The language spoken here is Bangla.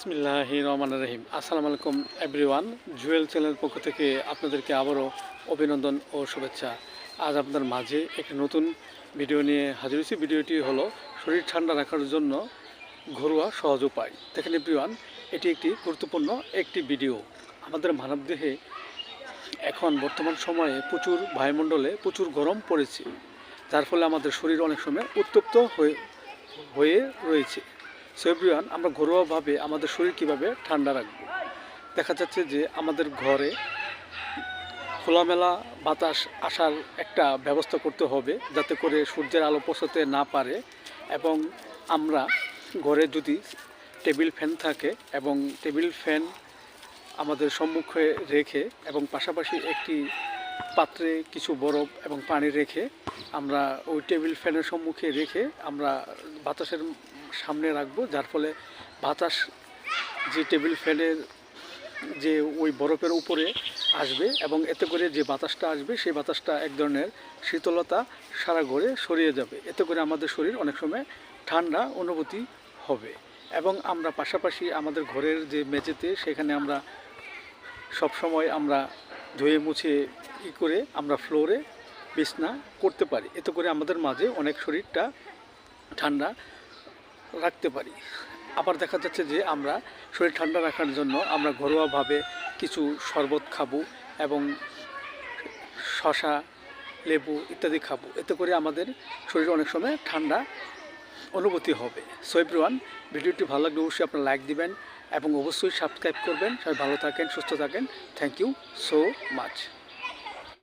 বিসমিল্লাহ রহমান রহিম। আসসালামু আলাইকুম এভরিওয়ান, জুয়েল চ্যানেলের পক্ষ থেকে আপনাদেরকে আবারও অভিনন্দন ও শুভেচ্ছা। আজ আপনাদের মাঝে একটি নতুন ভিডিও নিয়ে হাজির হয়েছি। ভিডিওটি হলো শরীর ঠান্ডা রাখার জন্য ঘরোয়া সহজ উপায়। দেখেন এভরিওয়ান, এটি একটি গুরুত্বপূর্ণ একটি ভিডিও। আমাদের মানবদেহে এখন বর্তমান সময়ে প্রচুর বায়ুমণ্ডলে প্রচুর গরম পড়েছে, যার ফলে আমাদের শরীর অনেক সময় উত্তপ্ত হয়ে হয়ে রয়েছে। সো এভরিওয়ান, আমরা ঘরোয়াভাবে আমাদের শরীর কীভাবে ঠান্ডা রাখব? দেখা যাচ্ছে যে আমাদের ঘরে খোলামেলা বাতাস আসার একটা ব্যবস্থা করতে হবে যাতে করে সূর্যের আলো পৌঁছাতে না পারে এবং আমরা ঘরে যদি টেবিল ফ্যান থাকে এবং টেবিল ফ্যান আমাদের সম্মুখে রেখে এবং পাশাপাশি একটি পাত্রে কিছু বরফ এবং পানি রেখে আমরা ওই টেবিল ফ্যানের সম্মুখে রেখে আমরা বাতাসের সামনে রাখব, যার ফলে বাতাস যে টেবিল ফ্যানের যে ওই বরফের উপরে আসবে এবং এতে করে যে বাতাসটা আসবে, সেই বাতাসটা এক ধরনের শীতলতা সারা ঘরে সরিয়ে যাবে। এতে করে আমাদের শরীর অনেক সময় ঠান্ডা অনুভূতি হবে এবং আমরা পাশাপাশি আমাদের ঘরের যে মেঝেতে, সেখানে আমরা সব সময় আমরা ধুয়ে মুছে ই করে আমরা ফ্লোরে বিছনা করতে পারি। এতে করে আমাদের মাঝে অনেক শরীরটা ঠান্ডা রাখতে পারি। আবার দেখা যাচ্ছে যে আমরা শরীর ঠান্ডা রাখার জন্য আমরা ঘরোয়াভাবে কিছু শরবত খাব এবং শশা লেবু ইত্যাদি খাব। এতে করে আমাদের শরীর অনেক সময় ঠান্ডা অনুভূতি হবে। সো এভরিওয়ান ভিডিওটি ভালো লাগলে অবশ্যই আপনার লাইক দিবেন এবং অবশ্যই সাবস্ক্রাইব করবেন। সবাই ভালো থাকেন, সুস্থ থাকেন। Thank you so much